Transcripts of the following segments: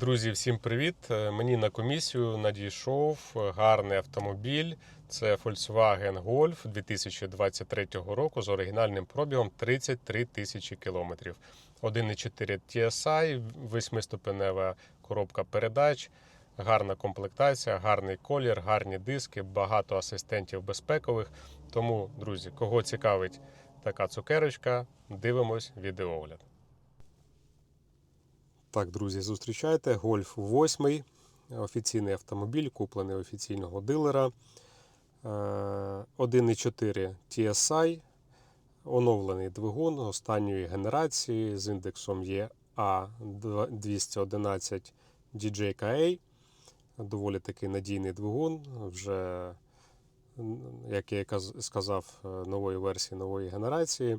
Друзі, всім привіт! Е, Мені на комісію надійшов гарний автомобіль. Це Volkswagen Golf 2023 року з оригінальним пробігом 33 тисячі кілометрів. 1,4 TSI, восьмиступенева коробка передач, гарна комплектація, гарний колір, гарні диски, багато асистентів безпекових. Тому, друзі, кого цікавить така цукерочка, дивимось відеоогляд. Так, друзі, зустрічайте. Гольф 8. Офіційний автомобіль, куплений офіційного дилера. Е, 1,4 TSI. Оновлений двигун останньої генерації з індексом EA211 DJKA. Доволі такий надійний двигун. Вже, як я сказав, е, нової версії нової генерації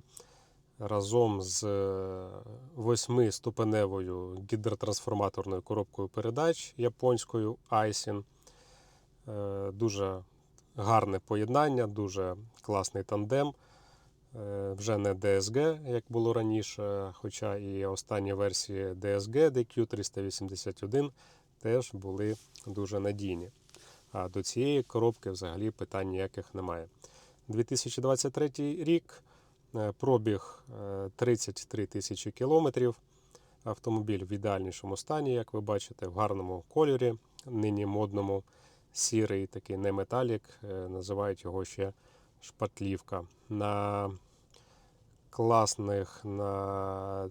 разом з е, восьмиступеневою гідротрансформаторною коробкою передач японською Aisin. Е, Дуже гарне поєднання, дуже класний тандем. Е, Вже не DSG, як було раніше, хоча і останні версії DSG DQ381 теж були дуже надійні. А до цієї коробки взагалі питань ніяких немає. 2023 рік. Е, Пробіг е, 33 тисячі кілометрів. Автомобіль в ідеальнішому стані, як ви бачите, в гарному кольорі, нині модному сірий, такий не металік, е, називають його ще шпатлівка. На класних, на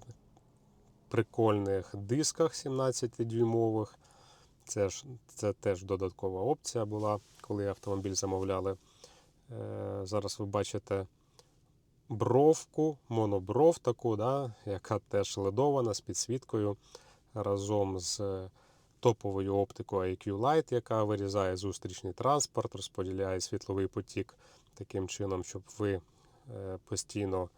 прикольних дисках 17-дюймових. Це, ж, це теж додаткова опція була, коли автомобіль замовляли. Е, Зараз ви бачите бровку, монобров таку, да, яка теж ледована з підсвіткою разом з топовою оптикою IQ Light, яка вирізає зустрічний транспорт, розподіляє світловий потік таким чином, щоб ви е, постійно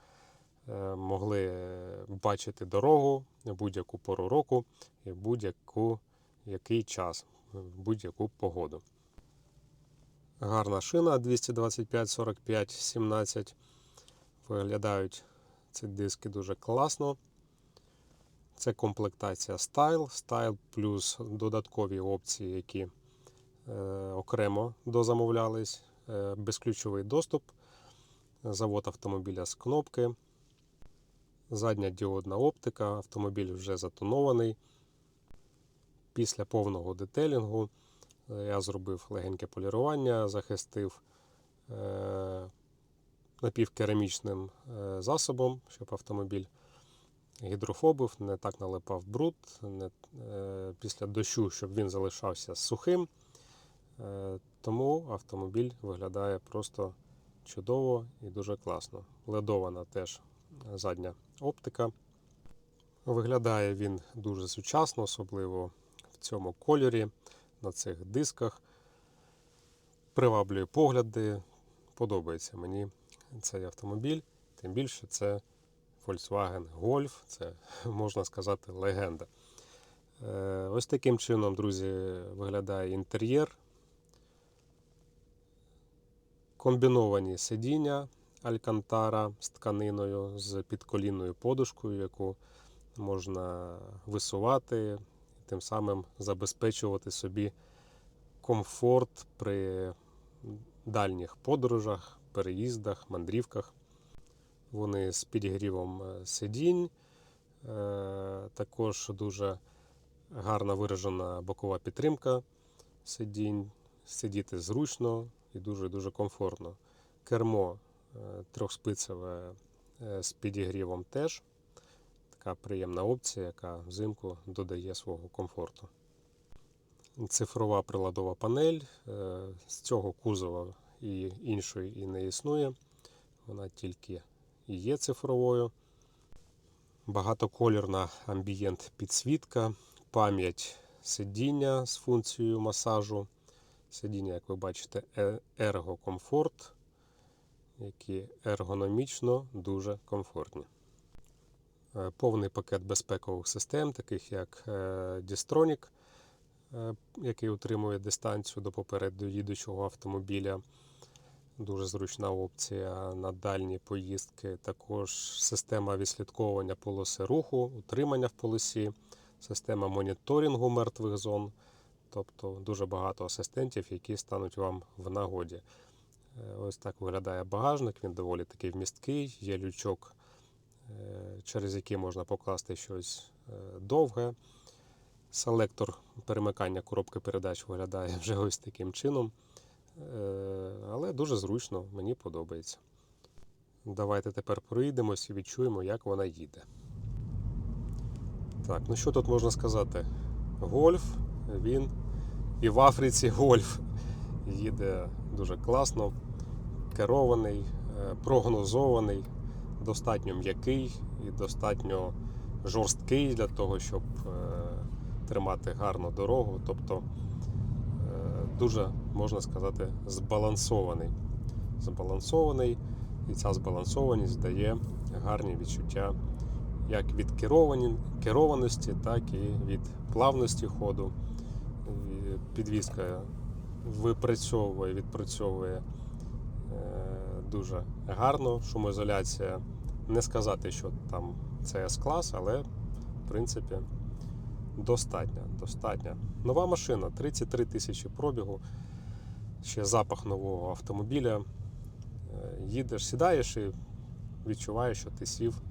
е, могли е, бачити дорогу будь-яку пору року і будь-яку який час, будь-яку погоду. Гарна шина 225 45 17 Виглядають ці диски дуже класно. Це комплектація Style, Style плюс додаткові опції, які е, окремо дозамовлялись. Е, безключовий доступ, завод автомобіля з кнопки, задня діодна оптика, автомобіль вже затонований. Після повного детелінгу е, я зробив легеньке полірування, захистив. Е, напівкерамічним е, засобом, щоб автомобіль гідрофобив, не так налипав бруд, не, е, після дощу, щоб він залишався сухим. Е, Тому автомобіль виглядає просто чудово і дуже класно. Ледована теж задня оптика. Виглядає він дуже сучасно, особливо в цьому кольорі, на цих дисках. Приваблює погляди, подобається мені цей автомобіль. Тим більше це Volkswagen Golf, це можна сказати легенда. Е, Ось таким чином, друзі, виглядає інтер'єр. Комбіновані сидіння Алькантара з тканиною, з підколінною подушкою, яку можна висувати, тим самим забезпечувати собі комфорт при дальніх подорожах, переїздах, мандрівках. Вони з підігрівом е, сидінь. Е, Також дуже гарно виражена бокова підтримка сидінь. Сидіти зручно і дуже-дуже комфортно. Кермо е, трьохспицеве з підігрівом теж. Така приємна опція, яка взимку додає свого комфорту. Цифрова приладова панель. З цього кузова і іншої і не існує. Вона тільки і є цифровою. Багатоколірна амбієнт підсвітка, пам'ять сидіння з функцією масажу. Сидіння, як ви бачите, е- ергокомфорт, які ергономічно дуже комфортні. Е, Повний пакет безпекових систем, таких як е, Distronic, який утримує дистанцію до попереду їдучого автомобіля. Дуже зручна опція на дальні поїздки. Також система відслідковування полоси руху, утримання в полосі. система моніторингу мертвих зон, тобто дуже багато асистентів, які стануть вам в нагоді. Е, Ось так виглядає багажник, він доволі такий вмісткий, є лючок, е, через який можна покласти щось е, довге. Селектор перемикання коробки передач виглядає вже ось таким чином. Е, Але дуже зручно, мені подобається. Давайте тепер проїдемось і відчуємо, як вона їде. Так, ну що тут можна сказати? Гольф, він і в Африці гольф їде дуже класно, керований, е, прогнозований, достатньо м'який і достатньо жорсткий для того, щоб е, тримати гарну дорогу. Тобто дуже, можна сказати, збалансований. Збалансований, і ця збалансованість дає гарні відчуття як від керованості, так і від плавності ходу. Підвізка випрацьовує, відпрацьовує е, дуже гарно. Шумоізоляція. Не сказати, що там це С-клас, але в принципі достатня. достатня. Нова машина, 33 тисячі пробігу, ще запах нового автомобіля. Е, Їдеш, сідаєш і відчуваєш, що ти сів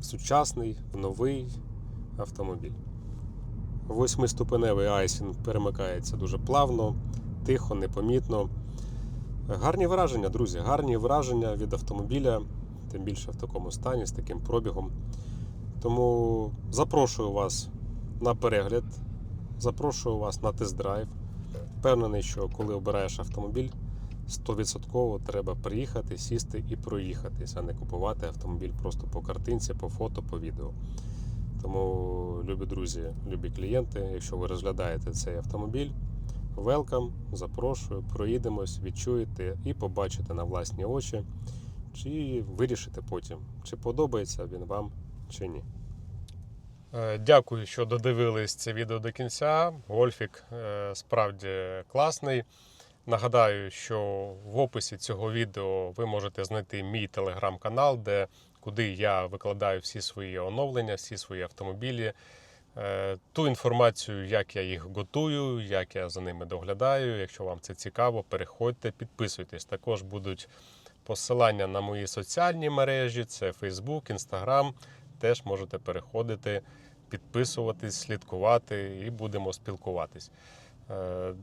в сучасний, в новий автомобіль. Восьмиступеневий айсінг перемикається дуже плавно, тихо, непомітно. Гарні враження, друзі, гарні враження від автомобіля, тим більше в такому стані, з таким пробігом. Тому запрошую вас на перегляд, запрошую вас на тест-драйв. Впевнений, що коли обираєш автомобіль, 100% треба приїхати, сісти і проїхатись, а не купувати автомобіль просто по картинці, по фото, по відео. Тому, любі друзі, любі клієнти, якщо ви розглядаєте цей автомобіль, welcome, запрошую, проїдемось, відчуєте і побачите на власні очі, чи вирішите потім, чи подобається він вам чи ні. Е, Дякую, що додивились це відео до кінця. Гольфік е, справді класний. Нагадаю, що в описі цього відео ви можете знайти мій телеграм-канал, де куди я викладаю всі свої оновлення, всі свої автомобілі. Е, Ту інформацію, як я їх готую, як я за ними доглядаю. Якщо вам це цікаво, переходьте, підписуйтесь. Також будуть посилання на мої соціальні мережі: це Facebook, Instagram. Теж можете переходити, підписуватись, слідкувати і будемо спілкуватись. Е,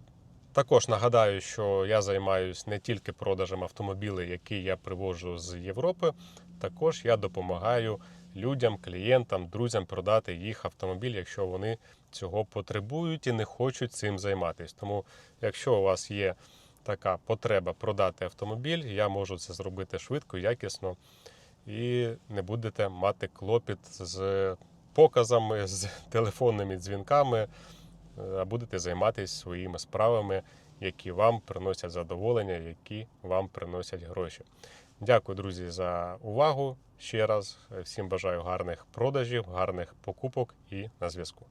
також нагадаю, що я займаюся не тільки продажем автомобілів, які я привожу з Європи. Також я допомагаю людям, клієнтам, друзям продати їх автомобіль, якщо вони цього потребують і не хочуть цим займатися. Тому, якщо у вас є така потреба продати автомобіль, я можу це зробити швидко, якісно і не будете мати клопіт з показами, з телефонними дзвінками а будете займатися своїми справами, які вам приносять задоволення, які вам приносять гроші. Дякую, друзі, за увагу. Ще раз всім бажаю гарних продажів, гарних покупок і на зв'язку.